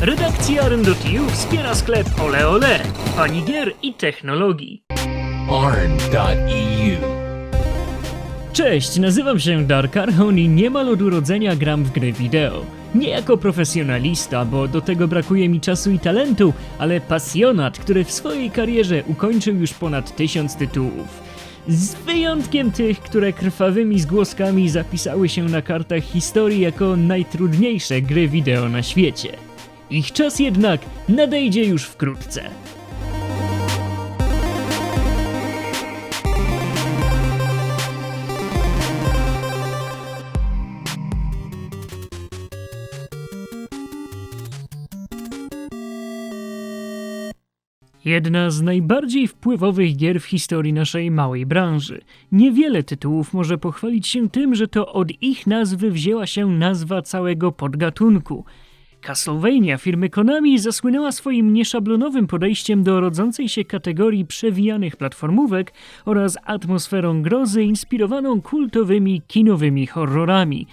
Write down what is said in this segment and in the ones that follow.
Redakcja Rym.eu wspiera sklep Ole Ole, pani gier i technologii. arn.eu. Cześć, nazywam się Dark Archon i niemal od urodzenia gram w gry wideo. Nie jako profesjonalista, bo do tego brakuje mi czasu i talentu, ale pasjonat, który w swojej karierze ukończył już ponad tysiąc tytułów. Z wyjątkiem tych, które krwawymi zgłoskami zapisały się na kartach historii jako najtrudniejsze gry wideo na świecie. Ich czas jednak nadejdzie już wkrótce. Jedna z najbardziej wpływowych gier w historii naszej małej branży. Niewiele tytułów może pochwalić się tym, że to od ich nazwy wzięła się nazwa całego podgatunku. Castlevania firmy Konami zasłynęła swoim nieszablonowym podejściem do rodzącej się kategorii przewijanych platformówek oraz atmosferą grozy inspirowaną kultowymi kinowymi horrorami.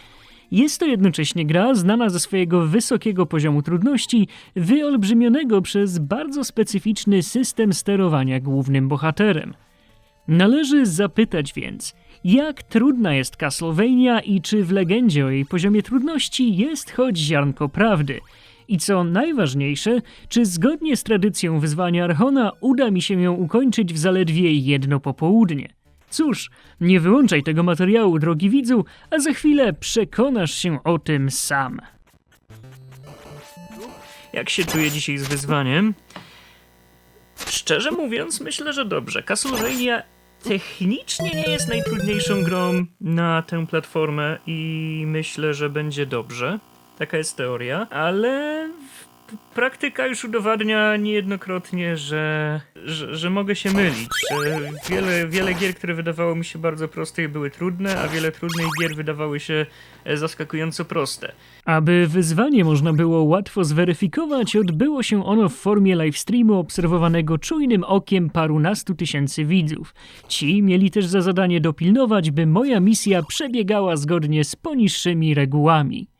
Jest to jednocześnie gra znana ze swojego wysokiego poziomu trudności, wyolbrzymionego przez bardzo specyficzny system sterowania głównym bohaterem. Należy zapytać więc, jak trudna jest Castlevania i czy w legendzie o jej poziomie trudności jest choć ziarnko prawdy? I co najważniejsze, czy zgodnie z tradycją wyzwania Archona uda mi się ją ukończyć w zaledwie jedno popołudnie? Cóż, nie wyłączaj tego materiału, drogi widzu, a za chwilę przekonasz się o tym sam. Jak się czuję dzisiaj z wyzwaniem? Szczerze mówiąc, myślę, że dobrze. Castlevania technicznie nie jest najtrudniejszą grą na tę platformę i myślę, że będzie dobrze. Taka jest teoria, ale praktyka już udowadnia niejednokrotnie, że, że, że mogę się mylić. Że wiele, wiele gier, które wydawało mi się bardzo proste, były trudne, a wiele trudnych gier wydawały się e, zaskakująco proste. Aby wyzwanie można było łatwo zweryfikować, odbyło się ono w formie livestreamu obserwowanego czujnym okiem parunastu tysięcy widzów. Ci mieli też za zadanie dopilnować, by moja misja przebiegała zgodnie z poniższymi regułami.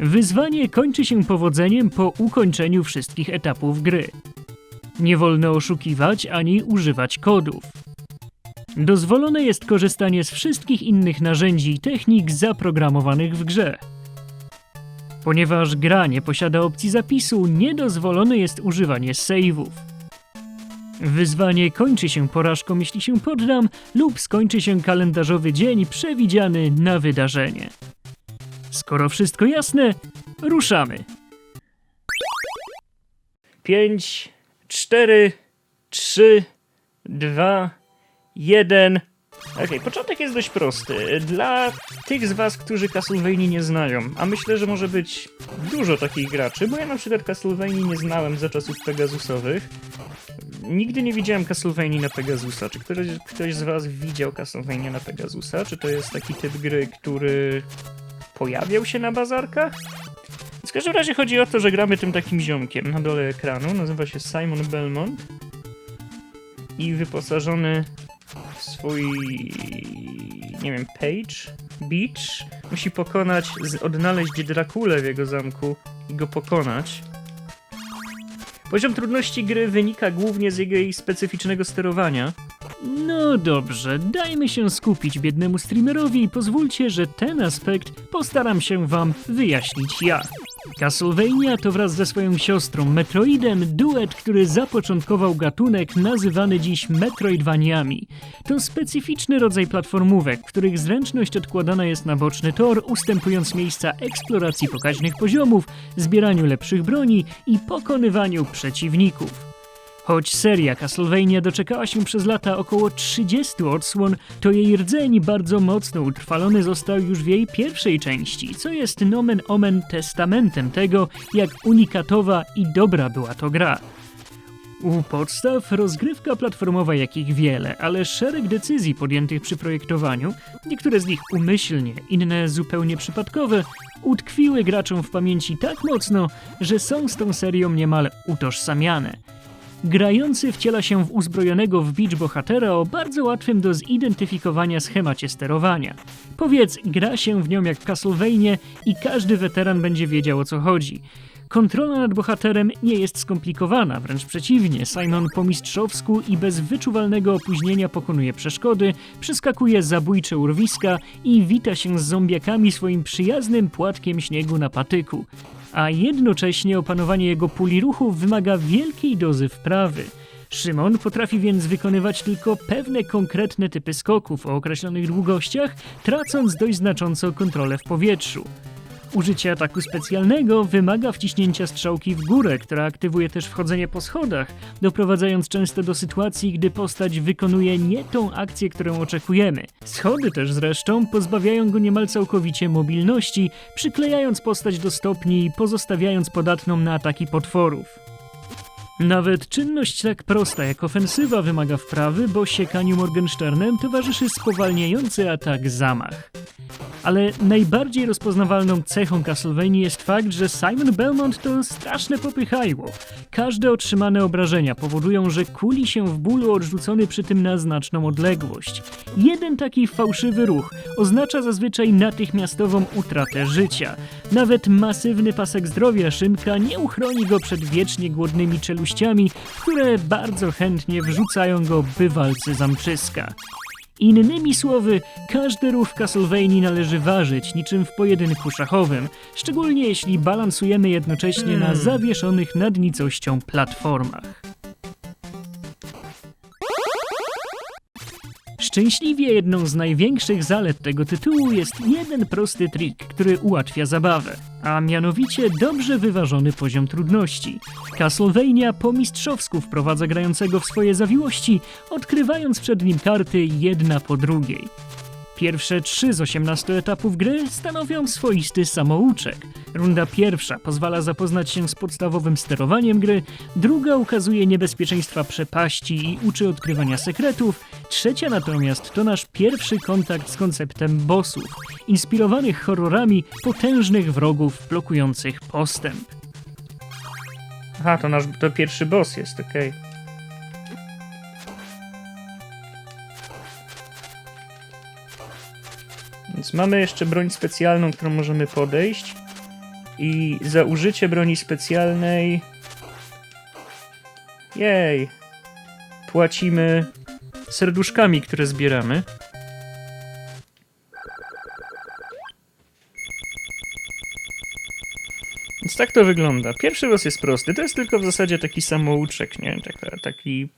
Wyzwanie kończy się powodzeniem po ukończeniu wszystkich etapów gry. Nie wolno oszukiwać ani używać kodów. Dozwolone jest korzystanie z wszystkich innych narzędzi i technik zaprogramowanych w grze. Ponieważ gra nie posiada opcji zapisu, niedozwolone jest używanie save'ów. Wyzwanie kończy się porażką, jeśli się poddam, lub skończy się kalendarzowy dzień przewidziany na wydarzenie. Skoro wszystko jasne, ruszamy. 5, 4, 3, 2, 1. Okej, początek jest dość prosty. Dla tych z was, którzy Castlevanii nie znają, a myślę, że może być dużo takich graczy, bo ja na przykład Castlevanii nie znałem za czasów Pegasusowych. Nigdy nie widziałem Castlevanii na Pegasusa. Czy ktoś, ktoś z was widział Castlevania na Pegasusa? Czy to jest taki typ gry, który pojawiał się na bazarkach? W każdym razie chodzi o to, że gramy tym takim ziomkiem na dole ekranu. Nazywa się Simon Belmont i wyposażony w swój, nie wiem, page, beach. Musi pokonać, odnaleźć Drakulę w jego zamku i go pokonać. Poziom trudności gry wynika głównie z jego specyficznego sterowania. No dobrze, dajmy się skupić biednemu streamerowi i pozwólcie, że ten aspekt postaram się wam wyjaśnić ja. Castlevania to wraz ze swoją siostrą Metroidem duet, który zapoczątkował gatunek nazywany dziś Metroidvaniami. To specyficzny rodzaj platformówek, w których zręczność odkładana jest na boczny tor, ustępując miejsca eksploracji pokaźnych poziomów, zbieraniu lepszych broni i pokonywaniu przeciwników. Choć seria Castlevania doczekała się przez lata około 30 odsłon, to jej rdzeń bardzo mocno utrwalony został już w jej pierwszej części, co jest nomen omen testamentem tego, jak unikatowa i dobra była to gra. U podstaw rozgrywka platformowa jakich wiele, ale szereg decyzji podjętych przy projektowaniu, niektóre z nich umyślnie, inne zupełnie przypadkowe, utkwiły graczom w pamięci tak mocno, że są z tą serią niemal utożsamiane. Grający wciela się w uzbrojonego w bicz bohatera o bardzo łatwym do zidentyfikowania schemacie sterowania. Powiedz, gra się w nią jak w Castlevania i każdy weteran będzie wiedział o co chodzi. Kontrola nad bohaterem nie jest skomplikowana, wręcz przeciwnie. Simon po mistrzowsku i bez wyczuwalnego opóźnienia pokonuje przeszkody, przeskakuje zabójcze urwiska i wita się z zombiakami swoim przyjaznym płatkiem śniegu na patyku. A jednocześnie opanowanie jego puli ruchów wymaga wielkiej dozy wprawy. Szymon potrafi więc wykonywać tylko pewne konkretne typy skoków o określonych długościach, tracąc dość znacząco kontrolę w powietrzu. Użycie ataku specjalnego wymaga wciśnięcia strzałki w górę, która aktywuje też wchodzenie po schodach, doprowadzając często do sytuacji, gdy postać wykonuje nie tą akcję, którą oczekujemy. Schody też zresztą pozbawiają go niemal całkowicie mobilności, przyklejając postać do stopni i pozostawiając podatną na ataki potworów. Nawet czynność tak prosta jak ofensywa wymaga wprawy, bo siekaniu Morgensternem towarzyszy spowalniający atak zamach. Ale najbardziej rozpoznawalną cechą Castlevania jest fakt, że Simon Belmont to straszne popychajło. Każde otrzymane obrażenia powodują, że kuli się w bólu odrzucony przy tym na znaczną odległość. Jeden taki fałszywy ruch oznacza zazwyczaj natychmiastową utratę życia. Nawet masywny pasek zdrowia Szymka nie uchroni go przed wiecznie głodnymi czeluściami, które bardzo chętnie wrzucają go bywalcy zamczyska. Innymi słowy, każdy ruch w Castlevanii należy ważyć, niczym w pojedynku szachowym, szczególnie jeśli balansujemy jednocześnie na zawieszonych nad nicością platformach. Szczęśliwie jedną z największych zalet tego tytułu jest jeden prosty trik, który ułatwia zabawę, a mianowicie dobrze wyważony poziom trudności. Castlevania po mistrzowsku wprowadza grającego w swoje zawiłości, odkrywając przed nim karty jedna po drugiej. Pierwsze trzy z 18 etapów gry stanowią swoisty samouczek. Runda pierwsza pozwala zapoznać się z podstawowym sterowaniem gry, druga ukazuje niebezpieczeństwa przepaści i uczy odkrywania sekretów, trzecia natomiast to nasz pierwszy kontakt z konceptem bossów, inspirowanych horrorami potężnych wrogów blokujących postęp. Aha, to nasz to pierwszy boss jest, okej. Więc mamy jeszcze broń specjalną, którą możemy podejść. I za użycie broni specjalnej. Jej! Płacimy serduszkami, które zbieramy. Więc tak to wygląda. Pierwszy boss jest prosty. To jest tylko w zasadzie taki samouczek, nie? Taka, taki,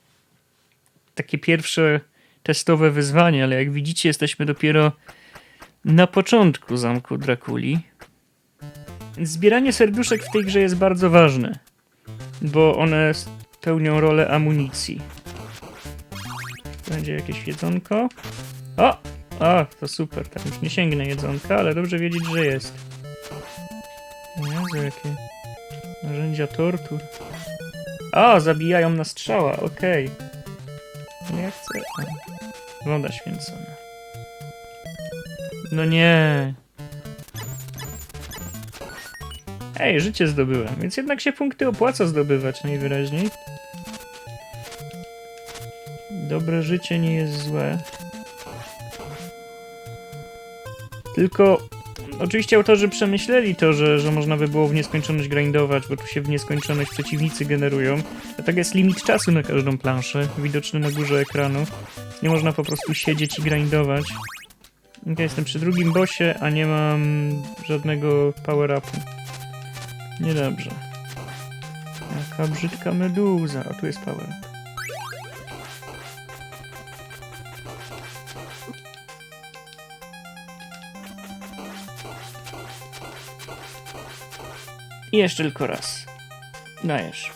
takie pierwsze testowe wyzwanie, ale jak widzicie, jesteśmy dopiero na początku zamku Drakuli. Zbieranie serduszek w tej grze jest bardzo ważne, bo one pełnią rolę amunicji. Będzie jakieś jedzonko. O! O, to super, tam już nie sięgnę jedzonka, ale dobrze wiedzieć, że jest. Jezu, jakie narzędzia tortur. O, zabijają na strzała, okej. Nie chcę. Woda święcona. No nie. Ej, życie zdobyłem, więc jednak się punkty opłaca zdobywać najwyraźniej. Dobre życie nie jest złe. Tylko oczywiście autorzy przemyśleli to, że, że można by było w nieskończoność grindować, bo tu się w nieskończoność przeciwnicy generują. Dlatego jest limit czasu na każdą planszę, widoczny na górze ekranu. Nie można po prostu siedzieć i grindować. Jestem przy drugim bossie, a nie mam żadnego power-upu. Niedobrze. Jaka brzydka meduza. A tu jest power -up. I jeszcze tylko raz. Dajesz.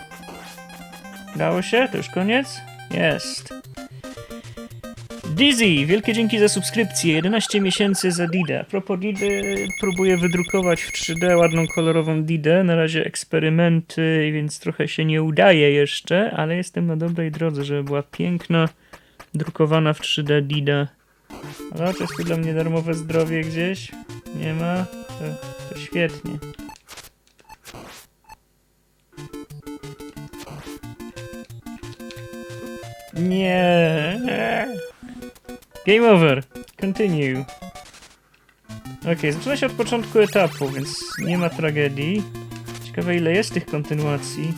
Dało się? To już koniec? Jest. Dizzy, wielkie dzięki za subskrypcję. 11 miesięcy za Didę. A propos Didy, próbuję wydrukować w 3D ładną kolorową Didę. Na razie eksperymenty, więc trochę się nie udaje jeszcze, ale jestem na dobrej drodze, żeby była piękna, drukowana w 3D Dida. Ale jest tu dla mnie darmowe zdrowie gdzieś? Nie ma? To, to świetnie. Nie. Game over. Continue. Ok, zaczyna się od początku etapu, więc nie ma tragedii. Ciekawe ile jest tych kontynuacji.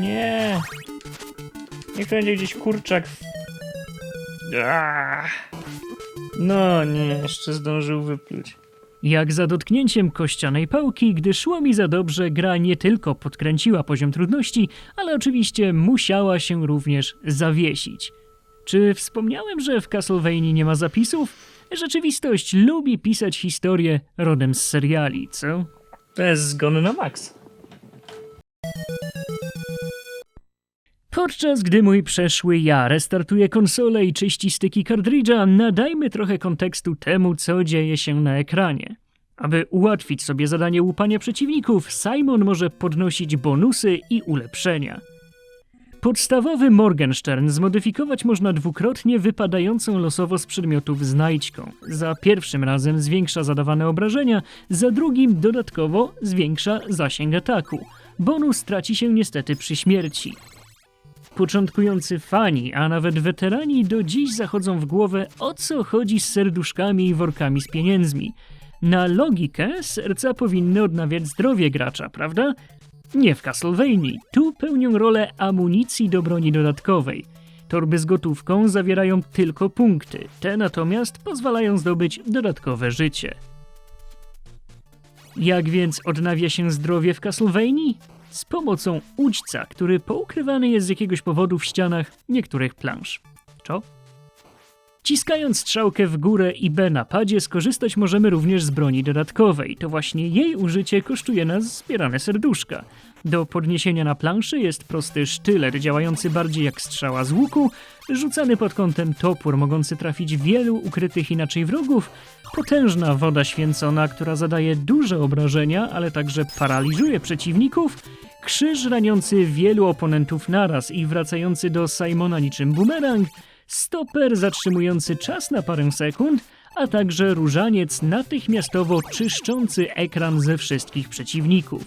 Nie. Niech będzie gdzieś kurczak w... Aaa. No nie, jeszcze zdążył wypluć. Jak za dotknięciem kościanej pałki, gdy szło mi za dobrze, gra nie tylko podkręciła poziom trudności, ale oczywiście musiała się również zawiesić. Czy wspomniałem, że w Castlevanii nie ma zapisów? Rzeczywistość lubi pisać historie rodem z seriali, co? To jest zgon na maks. Podczas gdy mój przeszły ja restartuje konsolę i czyści styki kartridża, nadajmy trochę kontekstu temu, co dzieje się na ekranie. Aby ułatwić sobie zadanie łupania przeciwników, Simon może podnosić bonusy i ulepszenia. Podstawowy Morgenstern zmodyfikować można dwukrotnie wypadającą losowo z przedmiotów znajdźką. Za pierwszym razem zwiększa zadawane obrażenia, za drugim dodatkowo zwiększa zasięg ataku. Bonus traci się niestety przy śmierci. Początkujący fani, a nawet weterani do dziś zachodzą w głowę o co chodzi z serduszkami i workami z pieniędzmi. Na logikę serca powinny odnawiać zdrowie gracza, prawda? Nie w Castlevanii. Tu pełnią rolę amunicji do broni dodatkowej. Torby z gotówką zawierają tylko punkty, te natomiast pozwalają zdobyć dodatkowe życie. Jak więc odnawia się zdrowie w Castlevanii? Z pomocą udźca, który poukrywany jest z jakiegoś powodu w ścianach niektórych plansz. Co? Ciskając strzałkę w górę i B na padzie skorzystać możemy również z broni dodatkowej. To właśnie jej użycie kosztuje nas zbierane serduszka. Do podniesienia na planszy jest prosty sztylet działający bardziej jak strzała z łuku, rzucany pod kątem topór mogący trafić wielu ukrytych inaczej wrogów, potężna woda święcona, która zadaje duże obrażenia, ale także paraliżuje przeciwników, krzyż raniący wielu oponentów naraz i wracający do Simona niczym bumerang, stoper zatrzymujący czas na parę sekund, a także różaniec natychmiastowo czyszczący ekran ze wszystkich przeciwników.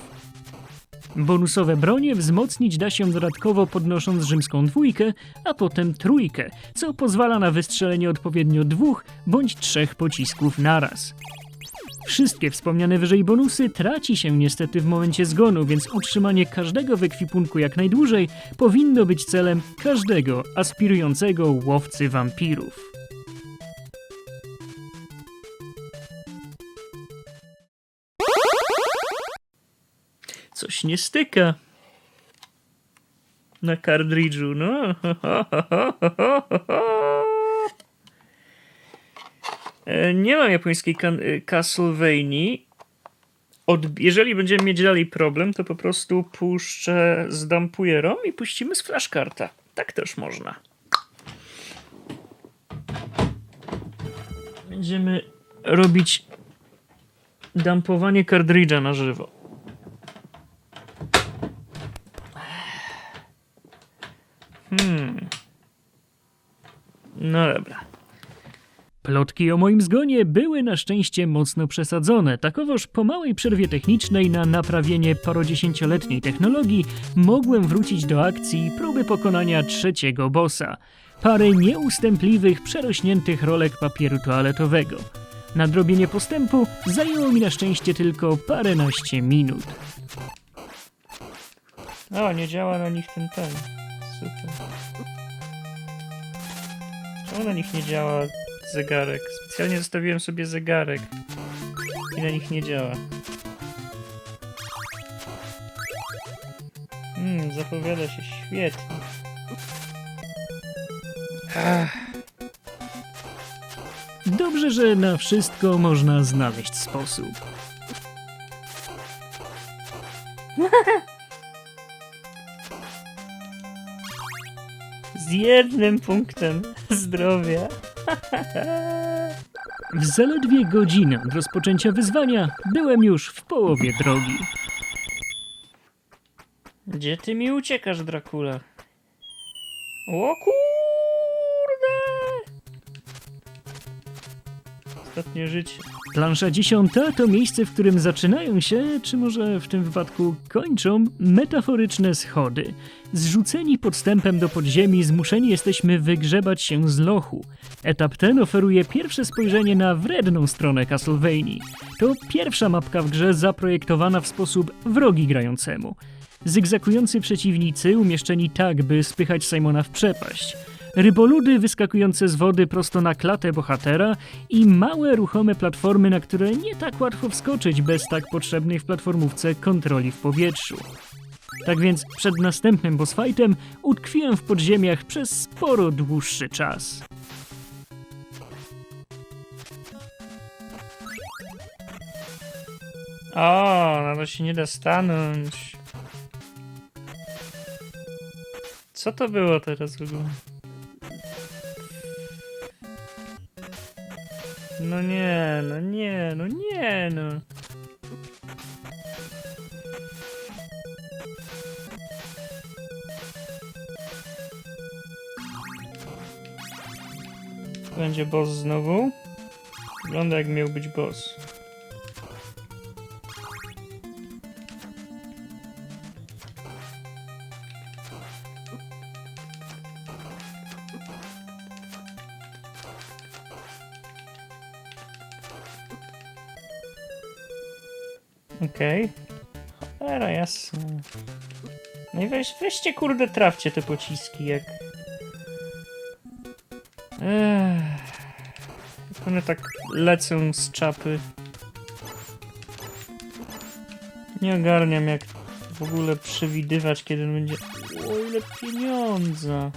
Bonusowe bronie wzmocnić da się dodatkowo podnosząc rzymską dwójkę, a potem trójkę, co pozwala na wystrzelenie odpowiednio dwóch bądź trzech pocisków naraz. Wszystkie wspomniane wyżej bonusy traci się niestety w momencie zgonu, więc utrzymanie każdego w ekwipunku jak najdłużej powinno być celem każdego aspirującego łowcy wampirów. Coś nie styka. Na kartridżu, no. E, Nie mam japońskiej y, Castlevanii. Od, jeżeli będziemy mieć dalej problem, to po prostu puszczę, zdampuję ROM i puścimy z flashkarta. Tak też można. Będziemy robić dampowanie kartridża na żywo. Hmm. No dobra. Plotki o moim zgonie były na szczęście mocno przesadzone, takowoż po małej przerwie technicznej na naprawienie parodziesięcioletniej technologii mogłem wrócić do akcji próby pokonania trzeciego bossa. Parę nieustępliwych, przerośniętych rolek papieru toaletowego. Nadrobienie postępu zajęło mi na szczęście tylko paręnaście minut. O, nie działa na nich ten ten. Super. Czemu na nich nie działa zegarek? Specjalnie zostawiłem sobie zegarek i na nich nie działa. Hmm, zapowiada się świetnie. Ach. Dobrze, że na wszystko można znaleźć sposób. Z jednym punktem zdrowia. W zaledwie godzinę od rozpoczęcia wyzwania byłem już w połowie drogi. Gdzie ty mi uciekasz, Dracula? O kurde! Ostatnie życie. Plansza dziesiąta to miejsce, w którym zaczynają się, czy może w tym wypadku kończą, metaforyczne schody. Zrzuceni podstępem do podziemi, zmuszeni jesteśmy wygrzebać się z lochu. Etap ten oferuje pierwsze spojrzenie na wredną stronę Castlevanii. To pierwsza mapka w grze zaprojektowana w sposób wrogi grającemu. Zygzakujący przeciwnicy umieszczeni tak, by spychać Simona w przepaść. Ryboludy wyskakujące z wody prosto na klatę bohatera i małe ruchome platformy, na które nie tak łatwo wskoczyć bez tak potrzebnej w platformówce kontroli w powietrzu. Tak więc przed następnym boss fightem utkwiłem w podziemiach przez sporo dłuższy czas. O, no to się nie da stanąć. Co to było teraz w ogóle? No nie, no nie, no nie, no. Będzie boss znowu? Wygląda jak miał być boss. Weźcie kurde trafcie te pociski jak... Jak one tak lecą z czapy. Nie ogarniam jak w ogóle przewidywać kiedy on będzie... O ile pieniądza.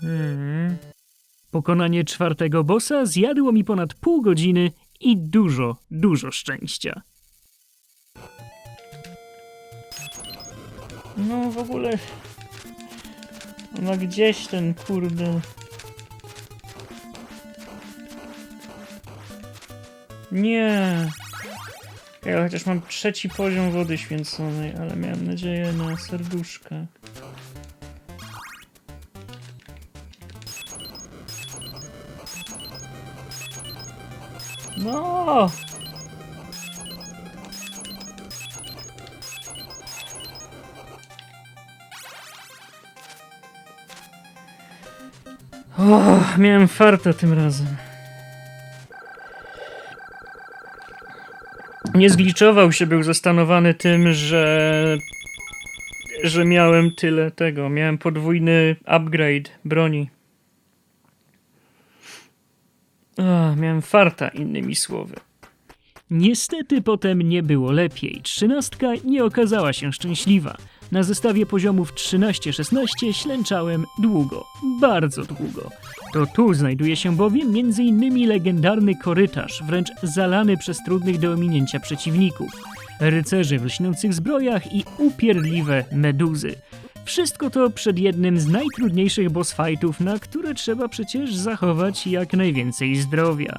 Hmm. Pokonanie czwartego bossa zjadło mi ponad pół godziny i dużo, dużo szczęścia. No w ogóle. Ma gdzieś ten kurde. Nie. Ja chociaż mam trzeci poziom wody święconej, ale miałem nadzieję na serduszka. No! O, miałem farta tym razem. Nie zgliczował się, był zastanowany tym, że że miałem tyle tego. Miałem podwójny upgrade broni. Ach, miałem farta, innymi słowy. Niestety potem nie było lepiej. Trzynastka nie okazała się szczęśliwa. Na zestawie poziomów 13-16 ślęczałem długo, bardzo długo. To tu znajduje się bowiem m.in. legendarny korytarz, wręcz zalany przez trudnych do ominięcia przeciwników. Rycerze w lśniących zbrojach i upierdliwe meduzy. Wszystko to przed jednym z najtrudniejszych boss fightów, na które trzeba przecież zachować jak najwięcej zdrowia.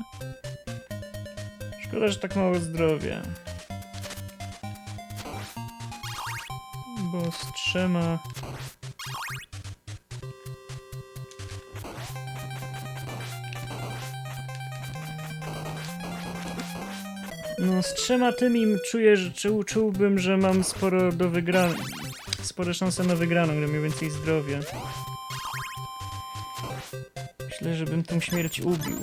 Szkoda, że tak mało zdrowia. Bo z trzema... No, z trzema tymi czuję, że czu, czułbym, że mam sporo do wygrania. Spore szanse na wygraną, gdybym miał więcej zdrowia. Myślę, że bym tą śmierć ubił.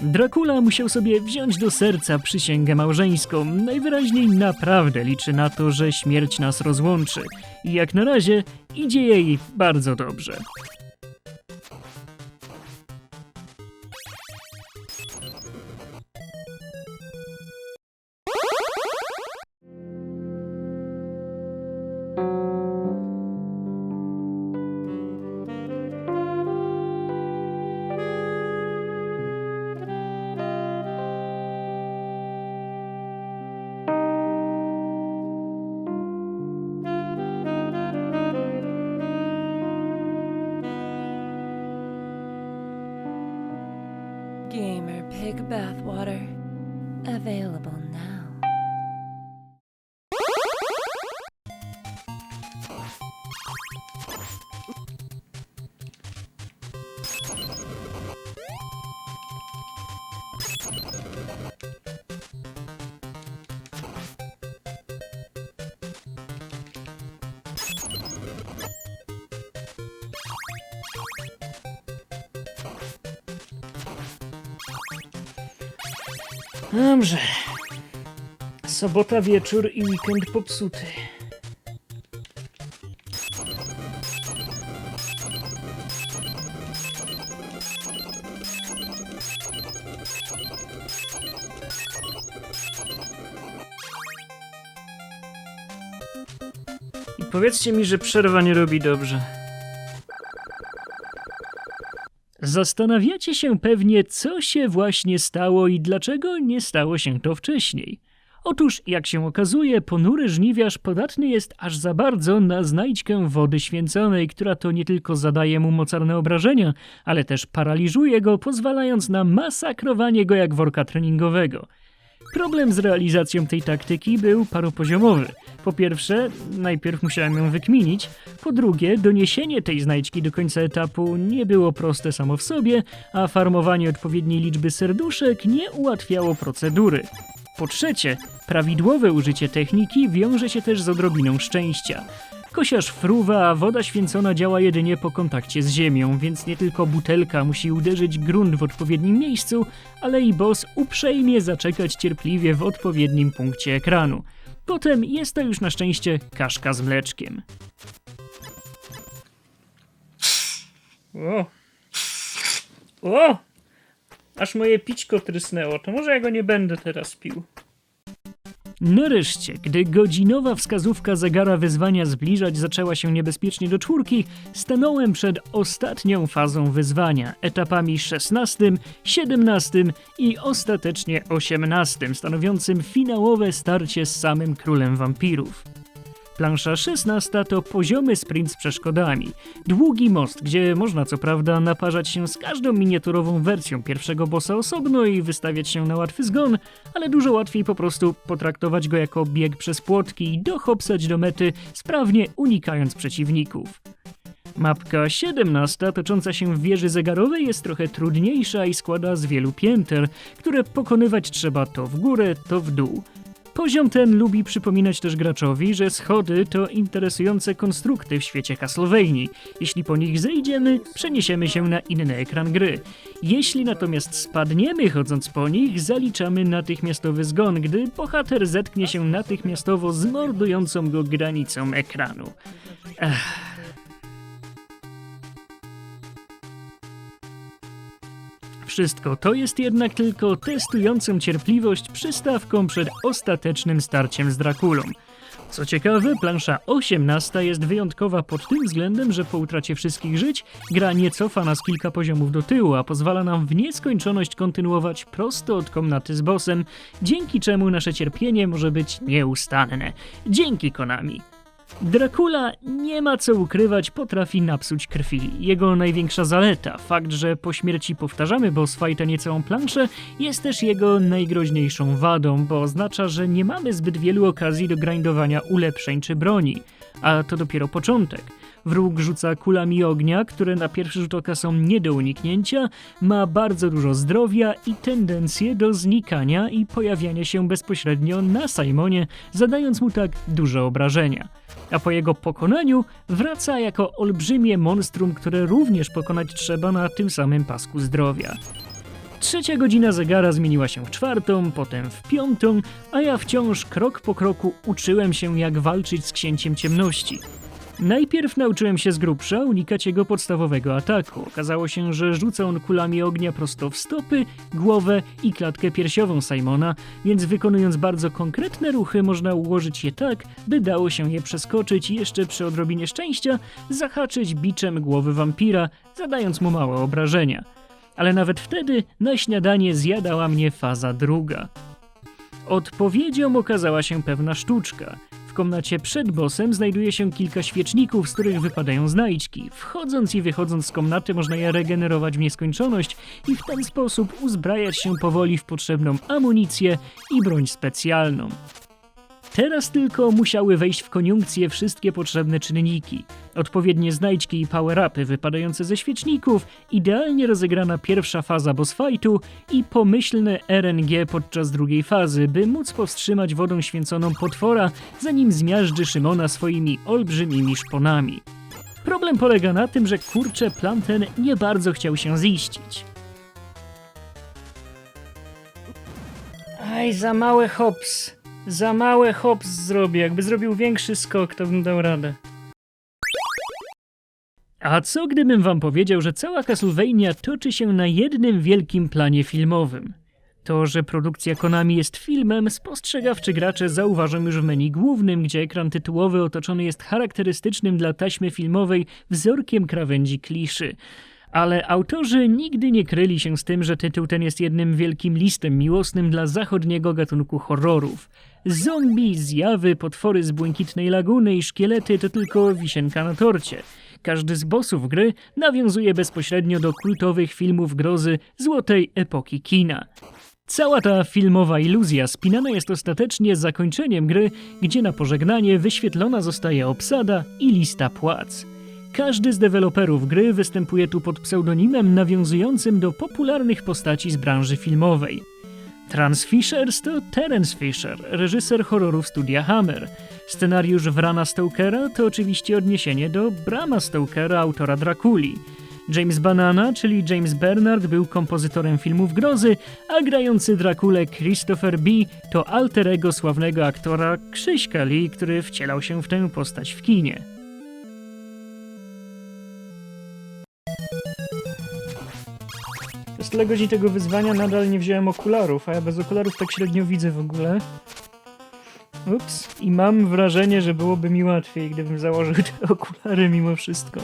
Dracula musiał sobie wziąć do serca przysięgę małżeńską. Najwyraźniej naprawdę liczy na to, że śmierć nas rozłączy. I jak na razie idzie jej bardzo dobrze. Gamer Pig Bathwater. Available now. Dobrze. Sobota wieczór i weekend popsuty. I powiedzcie mi, że przerwa nie robi dobrze. Zastanawiacie się pewnie, co się właśnie stało i dlaczego nie stało się to wcześniej. Otóż, jak się okazuje, ponury żniwiarz podatny jest aż za bardzo na znajdźkę wody święconej, która to nie tylko zadaje mu mocarne obrażenia, ale też paraliżuje go, pozwalając na masakrowanie go jak worka treningowego. Problem z realizacją tej taktyki był paropoziomowy. Po pierwsze, najpierw musiałem ją wykminić, po drugie, doniesienie tej znajdźki do końca etapu nie było proste samo w sobie, a farmowanie odpowiedniej liczby serduszek nie ułatwiało procedury. Po trzecie, prawidłowe użycie techniki wiąże się też z odrobiną szczęścia. Kosiarz fruwa, a woda święcona działa jedynie po kontakcie z ziemią, więc nie tylko butelka musi uderzyć grunt w odpowiednim miejscu, ale i boss uprzejmie zaczekać cierpliwie w odpowiednim punkcie ekranu. Potem jest to już na szczęście kaszka z mleczkiem. O! O! Aż moje pićko trysnęło, to może ja go nie będę teraz pił. Nareszcie, gdy godzinowa wskazówka zegara wyzwania zbliżać zaczęła się niebezpiecznie do czwórki, stanąłem przed ostatnią fazą wyzwania, etapami 16, 17 i ostatecznie 18, stanowiącym finałowe starcie z samym królem wampirów. Plansza 16 to poziomy sprint z przeszkodami. Długi most, gdzie można co prawda naparzać się z każdą miniaturową wersją pierwszego bossa osobno i wystawiać się na łatwy zgon, ale dużo łatwiej po prostu potraktować go jako bieg przez płotki i dochopsać do mety, sprawnie unikając przeciwników. Mapka 17 tocząca się w wieży zegarowej jest trochę trudniejsza i składa z wielu pięter, które pokonywać trzeba to w górę, to w dół. Poziom ten lubi przypominać też graczowi, że schody to interesujące konstrukty w świecie Castlevanii. Jeśli po nich zejdziemy, przeniesiemy się na inny ekran gry. Jeśli natomiast spadniemy chodząc po nich, zaliczamy natychmiastowy zgon, gdy bohater zetknie się natychmiastowo z mordującą go granicą ekranu. Ech. Wszystko to jest jednak tylko testującą cierpliwość przystawką przed ostatecznym starciem z Drakulą. Co ciekawe, plansza 18 jest wyjątkowa pod tym względem, że po utracie wszystkich żyć gra nie cofa nas kilka poziomów do tyłu, a pozwala nam w nieskończoność kontynuować prosto od komnaty z bossem, dzięki czemu nasze cierpienie może być nieustanne. Dzięki Konami. Dracula, nie ma co ukrywać, potrafi napsuć krwi. Jego największa zaleta, fakt, że po śmierci powtarzamy boss fighta niecałą planszę, jest też jego najgroźniejszą wadą, bo oznacza, że nie mamy zbyt wielu okazji do grindowania ulepszeń czy broni. A to dopiero początek. Wróg rzuca kulami ognia, które na pierwszy rzut oka są nie do uniknięcia, ma bardzo dużo zdrowia i tendencję do znikania i pojawiania się bezpośrednio na Simonie, zadając mu tak duże obrażenia. A po jego pokonaniu wraca jako olbrzymie monstrum, które również pokonać trzeba na tym samym pasku zdrowia. Trzecia godzina zegara zmieniła się w czwartą, potem w piątą, a ja wciąż krok po kroku uczyłem się, jak walczyć z księciem ciemności. Najpierw nauczyłem się z grubsza unikać jego podstawowego ataku. Okazało się, że rzuca on kulami ognia prosto w stopy, głowę i klatkę piersiową Simona, więc wykonując bardzo konkretne ruchy można ułożyć je tak, by dało się je przeskoczyć i jeszcze przy odrobinie szczęścia zahaczyć biczem głowy wampira, zadając mu małe obrażenia. Ale nawet wtedy na śniadanie zjadała mnie faza druga. Odpowiedzią okazała się pewna sztuczka. W komnacie przed bossem znajduje się kilka świeczników, z których wypadają znajdźki. Wchodząc i wychodząc z komnaty można je regenerować w nieskończoność i w ten sposób uzbrajać się powoli w potrzebną amunicję i broń specjalną. Teraz tylko musiały wejść w koniunkcję wszystkie potrzebne czynniki. Odpowiednie znajdźki i power-upy wypadające ze świeczników, idealnie rozegrana pierwsza faza boss fightu i pomyślne RNG podczas drugiej fazy, by móc powstrzymać wodą święconą potwora, zanim zmiażdży Szymona swoimi olbrzymimi szponami. Problem polega na tym, że kurczę plan ten nie bardzo chciał się ziścić. Aj, za małe hops. Za małe hops zrobię. Jakby zrobił większy skok, to bym dał radę. A co gdybym wam powiedział, że cała Castlevania toczy się na jednym wielkim planie filmowym? To, że produkcja Konami jest filmem, spostrzegawczy gracze zauważą już w menu głównym, gdzie ekran tytułowy otoczony jest charakterystycznym dla taśmy filmowej wzorkiem krawędzi kliszy. Ale autorzy nigdy nie kryli się z tym, że tytuł ten jest jednym wielkim listem miłosnym dla zachodniego gatunku horrorów. Zombie, zjawy, potwory z błękitnej laguny i szkielety to tylko wisienka na torcie. Każdy z bossów gry nawiązuje bezpośrednio do kultowych filmów grozy złotej epoki kina. Cała ta filmowa iluzja spinana jest ostatecznie zakończeniem gry, gdzie na pożegnanie wyświetlona zostaje obsada i lista płac. Każdy z deweloperów gry występuje tu pod pseudonimem nawiązującym do popularnych postaci z branży filmowej. Trans Fishers to Terence Fisher, reżyser horrorów studia Hammer. Scenariusz Vrana Stokera to oczywiście odniesienie do Brama Stokera, autora Drakuli. James Banana, czyli James Bernard, był kompozytorem filmów grozy, a grający Drakulę Christopher B. to alter ego sławnego aktora Krzyśka Lee, który wcielał się w tę postać w kinie. Tyle godzin tego wyzwania nadal nie wziąłem okularów, a ja bez okularów tak średnio widzę w ogóle. Ups, i mam wrażenie, że byłoby mi łatwiej, gdybym założył te okulary mimo wszystko.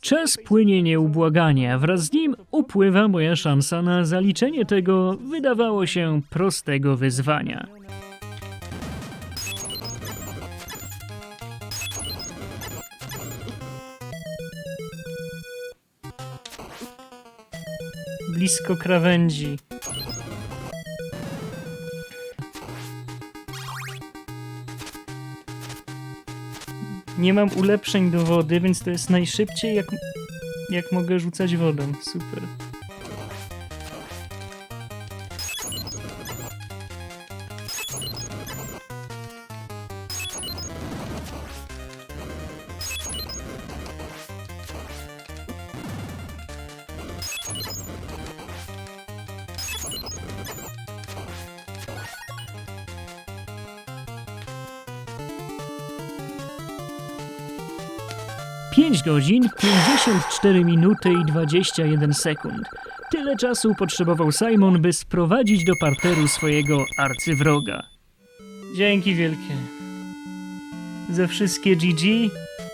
Czas płynie nieubłaganie, a wraz z nim upływa moja szansa na zaliczenie tego, wydawało się, prostego wyzwania. Blisko krawędzi. Nie mam ulepszeń do wody, więc to jest najszybciej jak, jak mogę rzucać wodą. Super. Godzin, 54 minuty i 21 sekund. Tyle czasu potrzebował Simon, by sprowadzić do parteru swojego arcywroga. Dzięki wielkie. Ze wszystkie GG?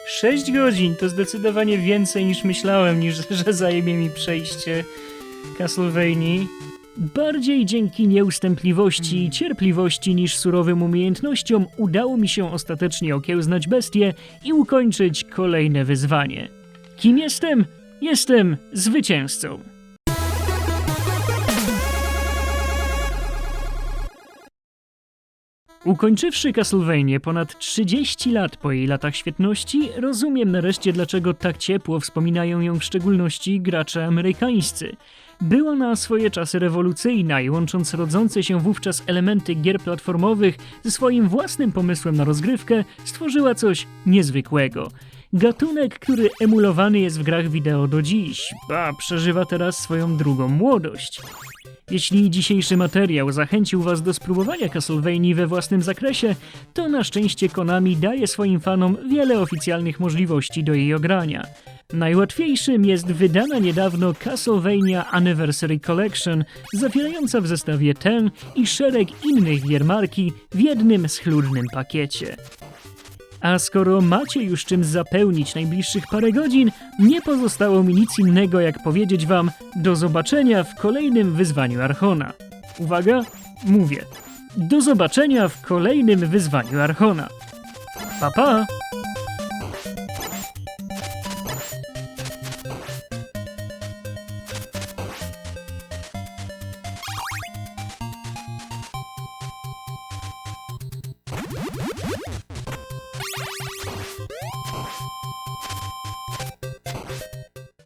6 godzin to zdecydowanie więcej niż myślałem, niż że zajmie mi przejście Castlevanii. Bardziej dzięki nieustępliwości i cierpliwości niż surowym umiejętnościom udało mi się ostatecznie okiełznać bestię i ukończyć kolejne wyzwanie. Kim jestem? Jestem zwycięzcą. Ukończywszy Castlevanię ponad 30 lat po jej latach świetności, rozumiem nareszcie dlaczego tak ciepło wspominają ją w szczególności gracze amerykańscy. Była na swoje czasy rewolucyjna i łącząc rodzące się wówczas elementy gier platformowych ze swoim własnym pomysłem na rozgrywkę, stworzyła coś niezwykłego. Gatunek, który emulowany jest w grach wideo do dziś, a przeżywa teraz swoją drugą młodość. Jeśli dzisiejszy materiał zachęcił Was do spróbowania Castlevanii we własnym zakresie, to na szczęście Konami daje swoim fanom wiele oficjalnych możliwości do jej ogrania. Najłatwiejszym jest wydana niedawno Castlevania Anniversary Collection, zawierająca w zestawie tę i szereg innych gier marki w jednym schludnym pakiecie. A skoro macie już czym zapełnić najbliższych parę godzin, nie pozostało mi nic innego jak powiedzieć wam do zobaczenia w kolejnym wyzwaniu Archona. Uwaga, mówię. Do zobaczenia w kolejnym wyzwaniu Archona. Pa pa!